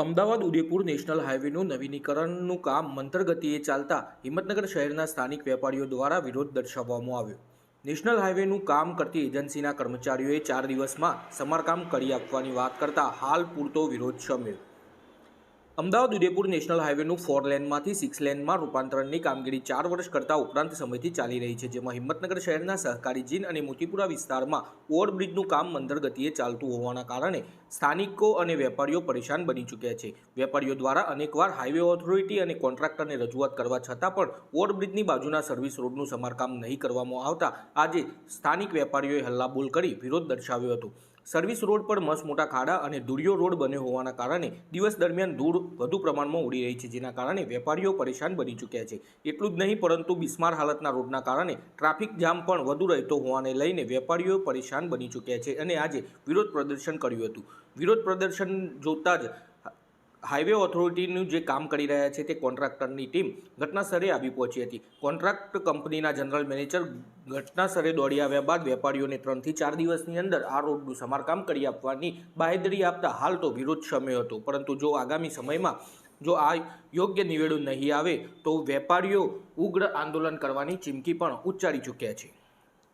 Ahmedabad Udaipur national હાઈવેનું નવીનીકરણનું કામ મંતરગતિએ ચાલતા હિંમતનગર શહેરના સ્થાનિક વેપારીઓ દ્વારા વિરોધ દર્શાવવામાં આવ્યો. નેશનલ હાઈવેનું કામ કરતી એજન્સીના કર્મચારીઓએ ચાર દિવસમાં સમારકામ કરી આપવાની વાત કરતા હાલ પૂરતો વિરોધ શમ્યો. અમદાવાદ ઉદયપુર નેશનલ હાઈવેનું ફોર લેનમાંથી સિક્સ લેનમાં રૂપાંતરણની કામગીરી ચાર વર્ષ કરતાં ઉપરાંત સમયથી ચાલી રહી છે, જેમાં હિંમતનગર શહેરના સહકારી જીન અને મોતીપુરા વિસ્તારમાં ઓવરબ્રિજનું કામ મંદર ગતિએ ચાલતું હોવાના કારણે સ્થાનિકો અને વેપારીઓ પરેશાન બની ચૂક્યા છે. વેપારીઓ દ્વારા અનેકવાર હાઈવે ઓથોરિટી અને કોન્ટ્રાક્ટરને રજૂઆત કરવા છતાં પણ ઓવરબ્રિજની બાજુના સર્વિસ રોડનું સમારકામ નહીં કરવામાં આવતા આજે સ્થાનિક વેપારીઓએ હલ્લાબોલ કરી વિરોધ દર્શાવ્યો હતો. સર્વિસ રોડ પર મસ્ત મોટા ખાડા અને ધૂળિયો રોડ બન્યો હોવાના કારણે દિવસ દરમિયાન ધૂળ વધુ પ્રમાણમાં ઉડી રહી છે, જેના કારણે વેપારીઓ પરેશાન બની ચૂક્યા છે. એટલું જ નહીં, પરંતુ બિસ્માર હાલતના રોડના કારણે ટ્રાફિક જામ પણ વધુ રહેતો હોવાને લઈને વેપારીઓ પરેશાન બની ચૂક્યા છે અને આજે વિરોધ પ્રદર્શન કર્યું હતું. વિરોધ પ્રદર્શન જોતા જ હાઈવે ઓથોરિટીનું જે કામ કરી રહ્યા છે તે કોન્ટ્રાક્ટરની ટીમ ઘટનાસ્થળે આવી પહોંચી હતી. કોન્ટ્રાક્ટ કંપનીના જનરલ મેનેજર ઘટનાસ્થળે દોડી આવ્યા બાદ વેપારીઓને ત્રણથી ચાર દિવસની અંદર આ રોડનું સમારકામ કરી આપવાની બાહેદરી આપતા હાલ તો વિરોધ શમ્યો હતો. પરંતુ જો આગામી સમયમાં જો આ યોગ્ય નિવેડું નહીં આવે તો વેપારીઓ ઉગ્ર આંદોલન કરવાની ચીમકી પણ ઉચ્ચારી ચૂક્યા છે.